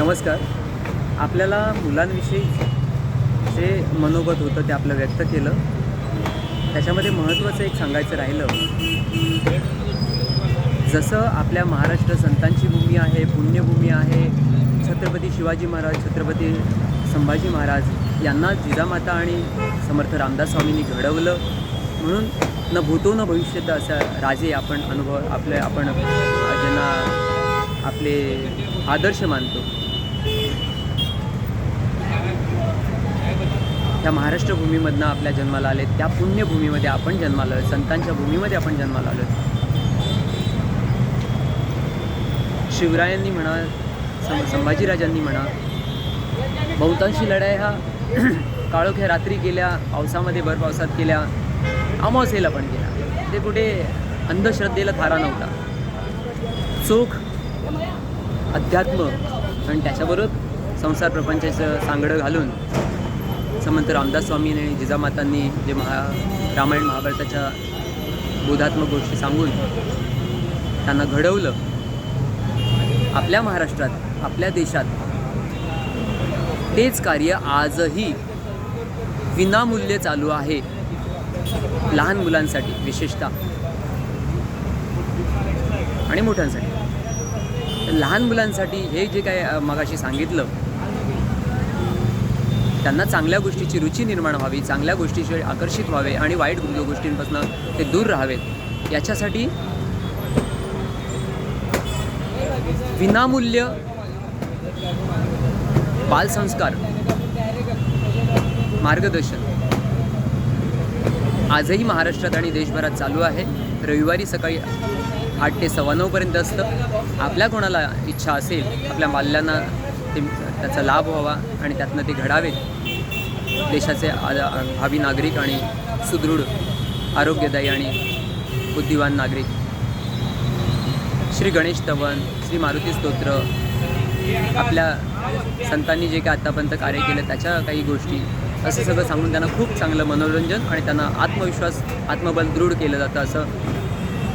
नमस्कार. आपल्याला मुलांविषयी जे मनोगत होतं ते आपलं व्यक्त केलं. त्याच्यामध्ये महत्त्वाचं एक सांगायचं राहिलं. जसं आपल्या महाराष्ट्र संतांची भूमी आहे पुण्यभूमी आहे छत्रपती शिवाजी महाराज छत्रपती संभाजी महाराज यांना जिजामाता आणि समर्थ रामदास स्वामींनी घडवलं. म्हणून न भूतो न भविष्यत असा राजे आपण अनुभव आपले आपण ज्यांना आपले आदर्श मानतो. त्या महाराष्ट्र भूमीमधनं आपल्या जन्माला आले त्या पुण्यभूमीमध्ये आपण जन्माला आलो संतांच्या भूमीमध्ये आपण जन्माला आलो शिवरायांनी म्हणा सं संभाजीराजांनी म्हणा बहुतांशी लढाई हा काळोख्या रात्री केल्या पावसामध्ये भर पावसात केल्या अमावस्येला पण केल्या ते कुठे अंधश्रद्धेला थारा नव्हता. चोख अध्यात्म आणि त्याच्याबरोबर संसार प्रपंचाचं सांगडं घालून समंत रामदास स्वामी आणि जिजामातांनी जे महा रामायण महाभारताच्या बोधात्मक गोष्टी सांगून त्यांना घडवलं आपल्या महाराष्ट्रात आपल्या देशात तेच कार्य आजही विनामूल्य चालू आहे लहान मुलांसाठी विशेषतः. आणि मोठ्यांसाठी. लहान मुलांसाठी हे जे काय मगाशी सांगितलं त्यांना चांगल्या गोष्टीची रुची निर्माण व्हावी चांगल्या गोष्टीशी आकर्षित व्हावे आणि वाईट गोष्टींपासून ते दूर राहावेत. याच्यासाठी विनामूल्य बालसंस्कार मार्गदर्शन. आजही महाराष्ट्रात आणि देशभरात चालू आहे. रविवारी सकाळी आठ ते सव्वा नऊपर्यंत असतं. आपल्या कोणाला इच्छा असेल आपल्या बाल्यांना ते त्याचा लाभ व्हावा आणि त्यातनं ते घडावेत. देशाचे भावी नागरिक आणि सुदृढ आरोग्यदायी आणि बुद्धिवान नागरिक. श्री गणेश तवन श्री मारुती स्तोत्र आपल्या संतांनी जे काय आत्तापर्यंत कार्य केलं त्याच्या काही गोष्टी असं सगळं सांगून त्यांना खूप चांगलं मनोरंजन आणि त्यांना आत्मविश्वास आत्मबल दृढ केलं जातं असं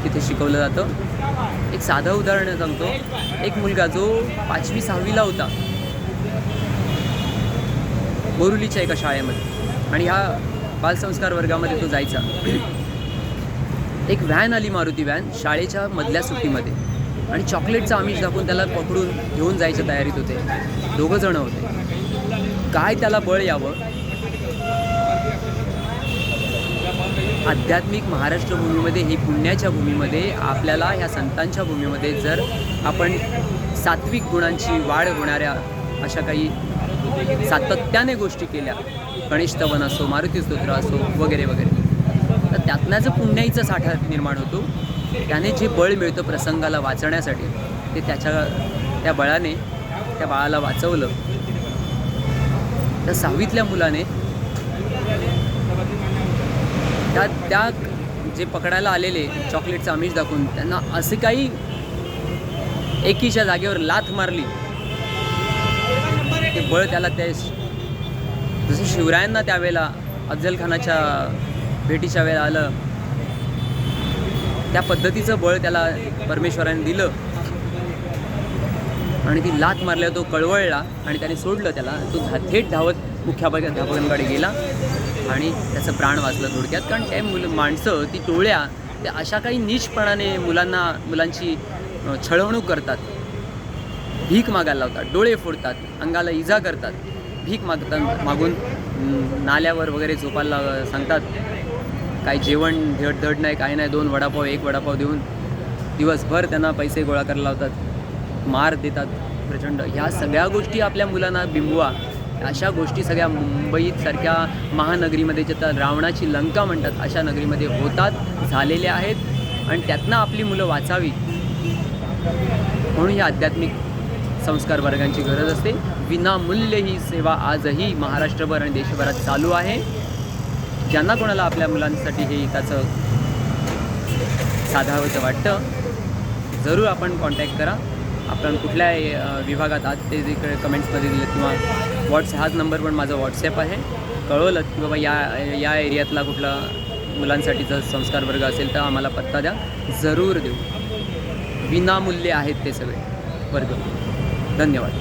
तिथे शिकवलं जातं. एक साधं उदाहरण सांगतो. एक मुलगा जो पाचवी सहावीला होता. बोरुलीच्या एका शाळेमध्ये. आणि ह्या बालसंस्कार वर्गामध्ये तो जायचा. एक व्हॅन आली मारुती व्हॅन शाळेच्या मधल्या सुट्टीमध्ये. आणि चॉकलेटचा आमिष दाखवून त्याला पकडून घेऊन जायच्या तयारीत होते. दोघं जण होते. काय त्याला बळ यावं? आध्यात्मिक महाराष्ट्र भूमीमध्ये ही पुण्याच्या भूमीमध्ये आपल्याला ह्या संतांच्या भूमीमध्ये जर आपण सात्विक गुणांची वाढ होणाऱ्या अशा काही सातत्याने गोष्टी केल्या. गणेश तवन असो मारुती स्तोत्र असो वगैरे वगैरे. तर त्यातनं जो पुण्याईचा साठा निर्माण होतो त्याने जे बळ मिळतं प्रसंगाला वाचण्यासाठी ते त्याच्या त्या बळाने त्या बाळाला वाचवलं. त्या सहावीतल्या मुलाने त्या त्या जे पकडायला आलेले चॉकलेटचं आमिष दाखवून त्यांना असे काही एकीच्या जागेवर लाथ मारली ते बळ त्याला त्या जसं शिवरायांना त्यावेळेला अफजलखानाच्या भेटीच्या वेळेला आलं त्या पद्धतीचं बळ त्याला परमेश्वराने दिलं. आणि ती लात मारल्या तो कळवळला आणि त्याने सोडलं त्याला. तो धा थेट धावत मुख्याध्यापकांकडे गेला आणि त्याचं प्राण वाचलं थोडक्यात. कारण ते मुलं माणसं ती टोळ्या त्या अशा काही नीचपणाने मुलांना मुलांची छळवणूक करतात. भीक मागायला लावतात डोळे फोडतात अंगाला इजा करतात. भीक मागतात मागून नाल्यावर वगैरे झोपायला सांगतात. काही जेवण धड धड नाही काही नाही दोन वडापाव एक वडापाव देऊन दिवसभर त्यांना पैसे गोळा करायला लावतात. मार देतात प्रचंड. ह्या सगळ्या गोष्टी आपल्या मुलांना बिंबवा. अशा गोष्टी सगळ्या मुंबईत सारख्या महानगरीमध्ये तर रावणाची लंका म्हणतात अशा नगरीमध्ये होतात झालेल्या आहेत. आणि त्यातनं आपली मुलं वाचावी. म्हणून ही आध्यात्मिक संस्कार वर्गांची गरज असते. विनामूल्य ही सेवा आजही महाराष्ट्रभर आणि देशभरात चालू आहे. ज्यांना कोणाला आपल्या मुलांसाठी हे त्याचं साधावंचं वाटतं जरूर आपण कॉन्टॅक्ट करा. आपण कुठल्या विभागात आज ते जे कमेंट्समध्ये दिलेत किंवा व्हॉट्स हाच नंबर पण माझा व्हॉट्सॲप आहे. कळवलं की बाबा या या एरियातला कुठला मुलांसाठीचा संस्कार वर्ग असेल तर आम्हाला पत्ता द्या. जरूर देऊ. विनामूल्य आहेत ते सगळे वर्ग. धन्यवाद.